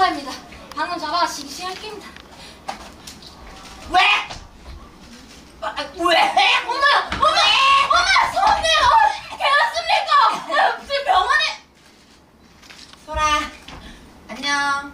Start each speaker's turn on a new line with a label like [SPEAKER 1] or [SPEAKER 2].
[SPEAKER 1] 오바입니다. 방금 잡아 싱싱할 깁니다.
[SPEAKER 2] 왜? 아, 아 왜?
[SPEAKER 1] 엄마! 엄마! 엄마! 손내요! 괜찮습니까? 지금 병원에
[SPEAKER 2] 소라 안녕